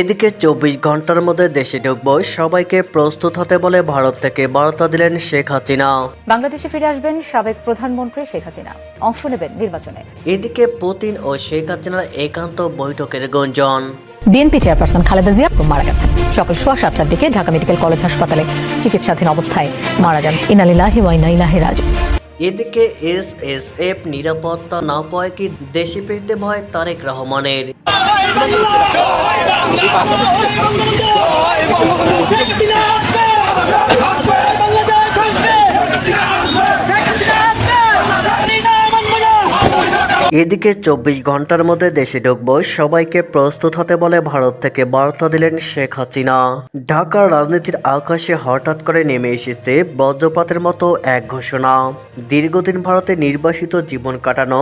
এদিকে চব্বিশ ঘণ্টার মধ্যে দেশে ঢুকব সবাইকে প্রস্তুত হতে বলে ভারত থেকে বার্তা দিলেন শেখ হাসিনা। বাংলাদেশে ফিরে আসবেন সাবেক প্রধানমন্ত্রী শেখ হাসিনা। অংশ নেবেন নির্বাচনে। এদিকে পুতিন ও শেখ হাসিনার একান্ত বৈঠকের গুঞ্জন। বিএনপি চেয়ারপারসন খালেদা জিয়া মারা গেছেন। সকাল সোয়া সাতটার দিকে ঢাকা মেডিকেল কলেজ হাসপাতালে চিকিৎসাধীন অবস্থায় মারা যান। ইনালিল্লাহি ওয়াইনা ইলাহি রাজি এদিকে এস এস এফ নিরাপত্তা না পায় কি দেশে ফিরতে ভয় তারেক রহমানের। এদিকে চব্বিশ ঘণ্টার মধ্যে দেশে ঢুকব, সবাইকে প্রস্তুত হতে বলে ভারত থেকে বার্তা দিলেন শেখ হাসিনা। ঢাকার রাজনীতির আকাশে হঠাৎ করে নেমে এসেছে বজ্রপাতের মতো এক ঘোষণা। দীর্ঘদিন ভারতে নির্বাসিত জীবন কাটানো,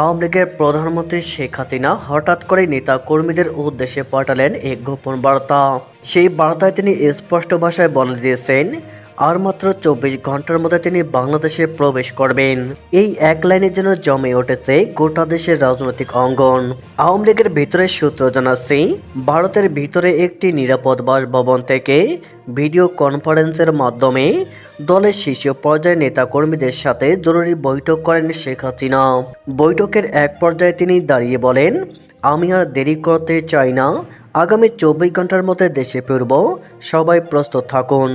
আওয়ামী লীগের প্রধানমন্ত্রী শেখ হাসিনা হঠাৎ করে নেতা কর্মীদের উদ্দেশ্যে পাঠালেন এক গোপন বার্তা। সেই বার্তায় তিনি স্পষ্ট ভাষায় বলে দিয়েছেন আর মাত্র চব্বিশ ঘণ্টার মধ্যে তিনি বাংলাদেশে প্রবেশ করবেন। এই এক লাইনের জন্য জমে উঠেছে গোটা দেশের রাজনৈতিক অঙ্গন। আওয়ামী লীগের ভিতরে সূত্র জানাচ্ছে, ভারতের ভিতরে একটি নিরাপদ বাসভবন থেকে ভিডিও কনফারেন্সের মাধ্যমে দলের শীর্ষ পর্যায়ের নেতাকর্মীদের সাথে জরুরি বৈঠক করেন শেখ হাসিনা। বৈঠকের এক পর্যায়ে তিনি দাঁড়িয়ে বলেন, আমি আর দেরি করতে চাই না। আগামী চব্বিশ ঘণ্টার মধ্যে দেশে ফিরব। সবাই প্রস্তুত থাকুন।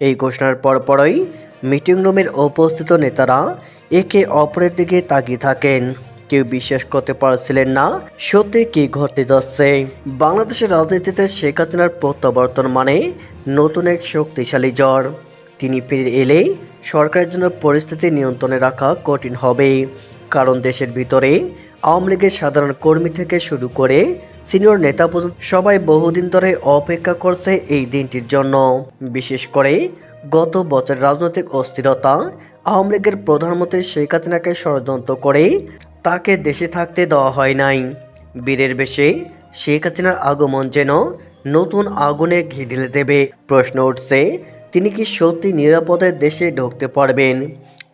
এই ঘোষণার পরপরই মিটিং রুমের উপস্থিত নেতারা একে অপরের দিকে তাকিয়ে থাকেন। কেউ বিশ্বাস করতে পারছিলেন না, সত্যি কি ঘটতে যাচ্ছে। বাংলাদেশের রাজনীতিতে শেখ হাসিনার প্রত্যাবর্তন মানে নতুন এক শক্তিশালী জ্বর। তিনি ফিরে এলে সরকারের জন্য পরিস্থিতি নিয়ন্ত্রণে রাখা কঠিন হবে। কারণ দেশের ভিতরে আওয়ামী লীগের সাধারণ কর্মী থেকে শুরু করে সিনিয়র নেতা পর্যন্ত সবাই বহুদিন ধরে অপেক্ষা করছে এই দিনটির জন্য। বিশেষ করে গত বছর রাজনৈতিক অস্থিরতা, আওয়ামী লীগের প্রধানমন্ত্রী শেখ হাসিনাকে ষড়যন্ত্র করে তাকে দেশে থাকতে দেওয়া হয় নাই। বীরের বেশে শেখ হাসিনার আগমন যেন নতুন আগুনে ঘি ঢেলে দেবে। প্রশ্ন উঠছে, তিনি কি সত্যি নিরাপদে দেশে ঢুকতে পারবেন?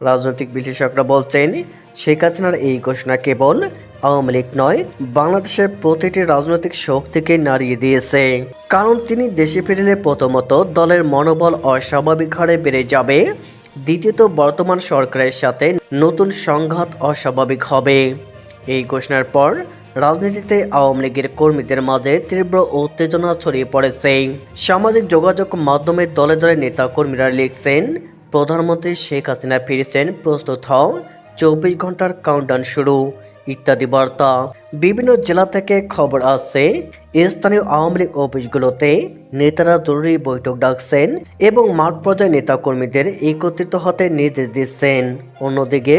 রাজনৈতিক বিশ্লেষকরা বলছেন, শেখ হাসিনার এই ঘোষণা কেবল আওয়ামী লীগ নয়, বাংলাদেশের প্রতিটি রাজনৈতিক শক্তিকে নাড়িয়ে দিয়েছে। কারণ তিনি দেশে ফিরলে প্রথমত দলের মনোবল অস্বাভাবিক হারে বেড়ে যাবে, দ্বিতীয়ত বর্তমান সরকারের সাথে নতুন সংঘাত অস্বাভাবিক হবে। এই ঘোষণার পর রাজনীতিতে আওয়ামী লীগের কর্মীদের মাঝে তীব্র উত্তেজনা ছড়িয়ে পড়েছে। সামাজিক যোগাযোগ মাধ্যমে দলে দলে নেতা কর্মীরা লিখছেন প্রধানমন্ত্রী শেখ হাসিনা ফিরেছেন, প্রস্তুত হও। চব্বিশ ঘণ্টার কাউন্টডাউন শুরু। ইত্যাদি বার্তা। বিভিন্ন জেলা থেকে খবর আসছে, স্থানীয় আওয়ামী লীগ অফিসগুলোতে নেতারা জরুরি বৈঠক ডাকছেন এবং মাঠ পর্যায়ে নেতাকর্মীদের একত্রিত হতে নির্দেশ দিচ্ছেন। অন্যদিকে,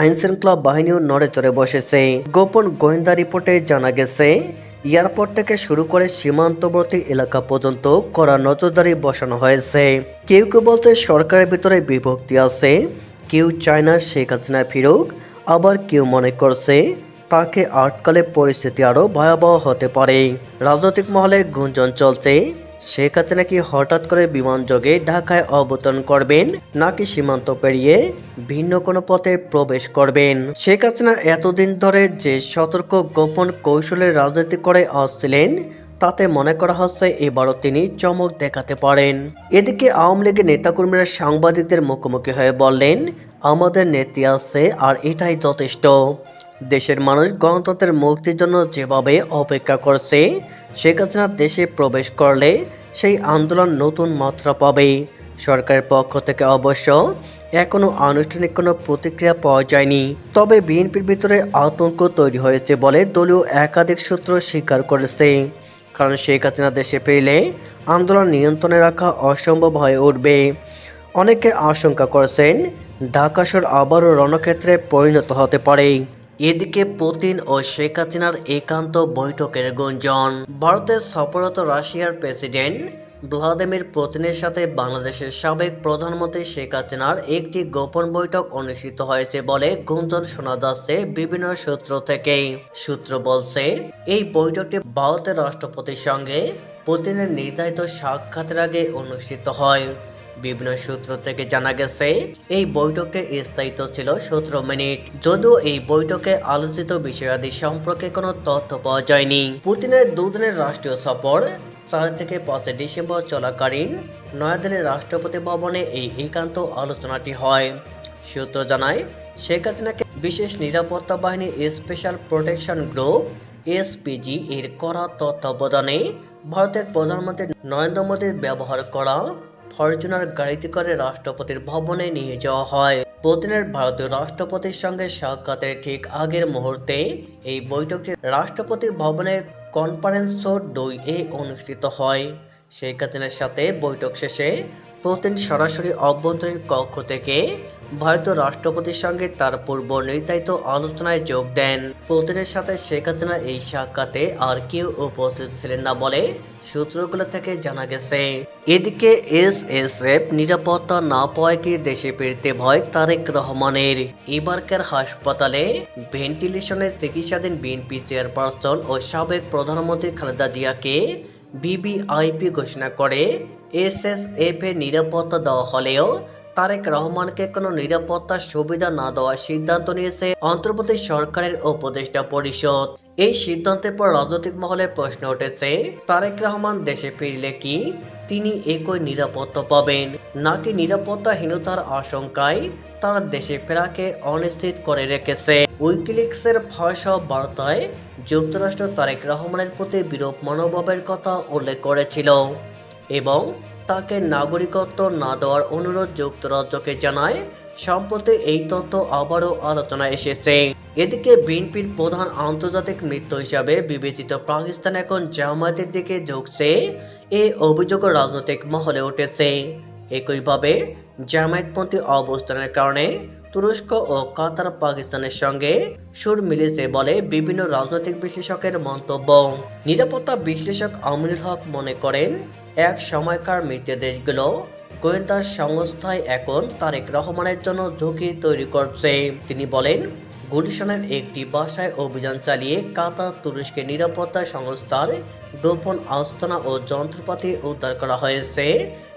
আইনশৃঙ্খলা বাহিনীও নড়ে চড়ে বসেছে। গোপন গোয়েন্দা রিপোর্টে জানা গেছে এয়ারপোর্ট থেকে শুরু করে সীমান্তবর্তী এলাকা পর্যন্ত কড়া নজরদারি বসানো হয়েছে। কেউ কেউ বলছে সরকারের ভিতরে বিভক্তি আছে। কেউ চায় না শেখ হাসিনা ফিরুক, আবার কেউ মনে করছে তাকে আটকালে পরিস্থিতি আরও ভয়াবহ হতে পারে। রাজনৈতিক মহলে গুঞ্জন চলছে। শেখ হাসিনা কি হঠাৎ করে বিমান যোগে ঢাকায় অবতরণ করবেন, নাকি সীমান্ত পেরিয়ে ভিন্ন কোনো পথে প্রবেশ করবেন? শেখ হাসিনা এতদিন ধরে যে সতর্ক গোপন কৌশলের রাজনীতি করে আসছিলেন, তাতে মনে করা হচ্ছে এবারও তিনি চমক দেখাতে পারেন। এদিকে আওয়ামী লীগের নেতাকর্মীরা সাংবাদিকদের মুখোমুখি হয়ে বললেন, আমাদের নেত্রী আছে আর এটাই যথেষ্ট। দেশের মানুষ গণতন্ত্রের মুক্তির জন্য যেভাবে অপেক্ষা করছে, শেখ হাসিনা দেশে প্রবেশ করলে সেই আন্দোলন নতুন মাত্রা পাবে। সরকারের পক্ষ থেকে অবশ্য এখনও আনুষ্ঠানিক কোনো প্রতিক্রিয়া পাওয়া যায়নি। তবে বিএনপির ভিতরে আতঙ্ক তৈরি হয়েছে বলে দলীয় একাধিক সূত্র স্বীকার করেছে। কারণ শেখ হাসিনা দেশে ফিরলে আন্দোলন নিয়ন্ত্রণে রাখা অসম্ভব হয়ে উঠবে। অনেকে আশঙ্কা করছেন, ঢাকা শহর আবারও রণক্ষেত্রে পরিণত হতে পারে। এদিকে পুতিন ও শেখ হাসিনার একান্ত বৈঠকের গুঞ্জন। ভারতের সফররত রাশিয়ার প্রেসিডেন্ট ভ্লাদিমির পুতিনের সাথে বাংলাদেশের সাবেক প্রধানমন্ত্রী শেখ হাসিনার একটি গোপন বৈঠক অনুষ্ঠিত হয়েছে বলে গুঞ্জন শোনা যাচ্ছে বিভিন্ন সূত্র থেকে সূত্র বলছে, এই বৈঠকটি ভারতের রাষ্ট্রপতির সঙ্গে পুতিনের নির্ধারিত সাক্ষাতের আগে অনুষ্ঠিত হয়। বিভিন্ন সূত্র থেকে জানা গেছে, এই বৈঠকটির স্থায়িত্ব ছিল সতেরো মিনিট। যদিও এই বৈঠকে আলোচিত বিষয়াদি সম্পর্কে কোনো তথ্য পাওয়া যায়নি। পুতিনের দুদিনের রাষ্ট্রীয় সফর চার থেকে পাঁচই ডিসেম্বর চলাকালীন নয়াদিল্লির রাষ্ট্রপতি ভবনে এই একান্ত আলোচনাটি হয়। সূত্র জানায়, শেখ হাসিনাকে বিশেষ নিরাপত্তা বাহিনীর স্পেশাল প্রোটেকশন গ্রুপ এসপিজি এর করা তত্ত্বাবধানে ভারতের প্রধানমন্ত্রী নরেন্দ্র মোদীর ব্যবহার করা ফরচুনার গাড়িতে করে রাষ্ট্রপতির ভবনে নিয়ে যাওয়া হয়। পুতিনের ভারতীয় রাষ্ট্রপতির সঙ্গে সাক্ষাতের ঠিক আগের মুহূর্তে এই বৈঠকটি রাষ্ট্রপতি ভবনের কনফারেন্স দুই এ অনুষ্ঠিত হয়। শেখ হাসিনার সাথে বৈঠক শেষে পুতিন সরাসরি অভ্যন্তরীণ কক্ষ থেকে ভারতীয় রাষ্ট্রপতির সঙ্গে তার পূর্ব নির্ধারিত আলোচনায় যোগ দেন। পুতিনের সাথে শেখ হাসিনার এই সাক্ষাতে আর কেউ উপস্থিত ছিলেন না বলে সূত্রগুলো থেকে জানা গেছে। এদিকে এস এস এফ নিরাপত্তা না পাওয়ায় কি দেশে ফিরতে ভয় তারেক রহমানের। এবারকার হাসপাতালে ভেন্টিলেশনে চিকিৎসাধীন বিএনপি চেয়ারপারসন ও সাবেক প্রধানমন্ত্রী খালেদা জিয়াকে বিবিআইপি ঘোষণা করে। এস এসএসএফ এর নিরাপত্তা দেওয়া হলেও তারেক রহমানকে কোনো নিরাপত্তার সুবিধা না দেওয়ার সিদ্ধান্ত নিয়েছে অন্তর্বর্তী সরকারের উপদেষ্টা পরিষদ। এই সিদ্ধান্তের পর রাজনৈতিক মহলে প্রশ্ন উঠেছে, তারেক রহমান দেশে ফিরলে কি তিনি একই নিরাপত্তা পাবেন? নাকি নিরাপত্তাহীনতার আশঙ্কায় তারা দেশে ফেরাকে অনিশ্চিত করে রেখেছে? উইকিলিক্সের ফাঁস বার্তায় যুক্তরাষ্ট্র তারেক রহমানের প্রতি বিরূপ মনোভাবের কথা উল্লেখ করেছিল। এবং তাকে নাগরিকত্ব না দেওয়ার অনুরোধ যুক্তরাজ্যকে জানায়। সম্প্রতি এই তথ্য আবারও আলোচনা এসেছে। এদিকে বিএনপির প্রধান আন্তর্জাতিক মৃত্যু হিসাবে বিবেচিত পাকিস্তান এখন জামায়াতের দিকে ঝুঁকছে। এই অভিযোগ রাজনৈতিক মহলে উঠেছে। একইভাবে জামায়াতপন্থী অবস্থানের কারণে তুরস্ক ও কাতার পাকিস্তানের সঙ্গে সুর মিলেছে বলে বিভিন্ন রাজনৈতিক বিশ্লেষকের মন্তব্য। নিরাপত্তা বিশ্লেষক আমিনুল হক মনে করেন, এক সময়কার মৃত্যু দেশগুলো গোয়েন্দা সংস্থায় এখন তারেক রহমানের জন্য ঝুঁকি তৈরি করছে। তিনি বলেন, গুলশানের একটি বাসায় অভিযান চালিয়ে কাতার তুরস্কের নিরাপত্তা সংস্থার গোপন আস্তানা ও যন্ত্রপাতি উদ্ধার করা হয়েছে।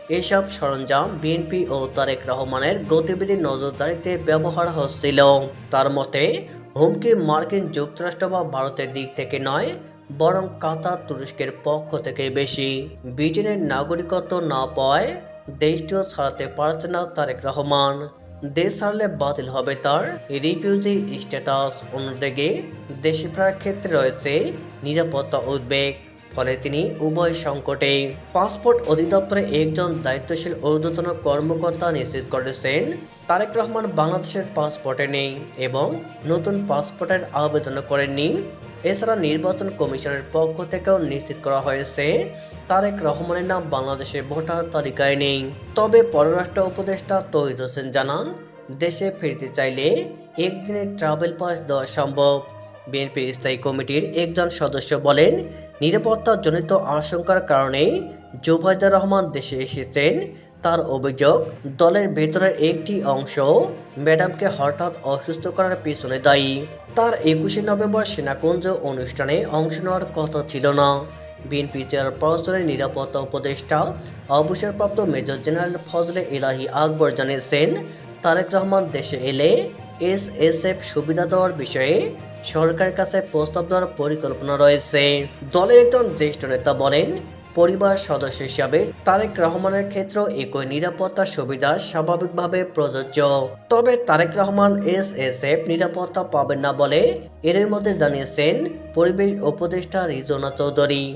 এসব সরঞ্জাম বিএনপি ও তারেক রহমানের গতিবিধি নজরদারিতে ব্যবহার হচ্ছিল। তার মতে, হুমকি মার্কিন যুক্তরাষ্ট্র বা ভারতের দিক থেকে নয়, বরং কাতার তুরস্কের পক্ষ থেকে বেশি। ব্রিটেনের নাগরিকত্ব না পাওয়ায় দেশটিও ছাড়াতে পারছে না তারেক রহমান। দেশ ছাড়লে বাতিল হবে তার রিফিউজি স্ট্যাটাস। অন্যদিকে, দেশে ফেরার ক্ষেত্রে রয়েছে নিরাপত্তা উদ্বেগ। ফলে তিনি উভয় সংকটে পাসপোর্ট অধিদপ্তরে একজন দায়িত্বশীল ঊর্ধ্বতন কর্মকর্তা নিশ্চিত করেছেন। তারেক রহমান বাংলাদেশের পাসপোর্টে নেই এবং নতুন পাসপোর্টের আবেদন করেননি। এছাড়া নির্বাচন কমিশনের পক্ষ থেকেও নিশ্চিত করা হয়েছে, তারেক রহমানের নাম বাংলাদেশের ভোটার তালিকায় নেই। তবে পররাষ্ট্র উপদেষ্টা তহিদ হোসেন জানান, দেশে ফিরতে চাইলে একদিনের ট্রাভেল পাস দেওয়া সম্ভব। বিএনপির স্থায়ী কমিটির একজন সদস্য বলেন, নিরাপত্তাজনিত আশঙ্কার কারণে জুবাইদুর রহমান দেশে এসেছেন। তার অভিযোগ, দলের ভেতরের একটি অংশ ম্যাডামকে হঠাৎ অসুস্থ করার পিছনে দায়ী। তার একুশে নভেম্বর সেনাকুঞ্জ অনুষ্ঠানে অংশ নেওয়ার কথা ছিল না। বিএনপি চেয়ারপারসনের নিরাপত্তা উপদেষ্টা, অবসরপ্রাপ্ত মেজর জেনারেল ফজলে ইলাহি আকবর জানিয়েছেন, তারেক রহমান দেশে এলে এস এস এফ সুবিধা দেওয়ার বিষয়ে সরকারের কাছে প্রস্তাব দেওয়ার পরিকল্পনা রয়েছে। দলের একজন জ্যেষ্ঠ নেতা বলেন, পরিবার সদস্য হিসাবে তারেক রহমানের ক্ষেত্রে একই নিরাপত্তা সুবিধা স্বাভাবিকভাবে প্রযোজ্য। তবে Tarek Rahman S S F নিরাপত্তা পাবেন না বলে এর মধ্যে জানিয়েছেন, পরিবেশ উপদেষ্টা রিজনা চৌধুরী।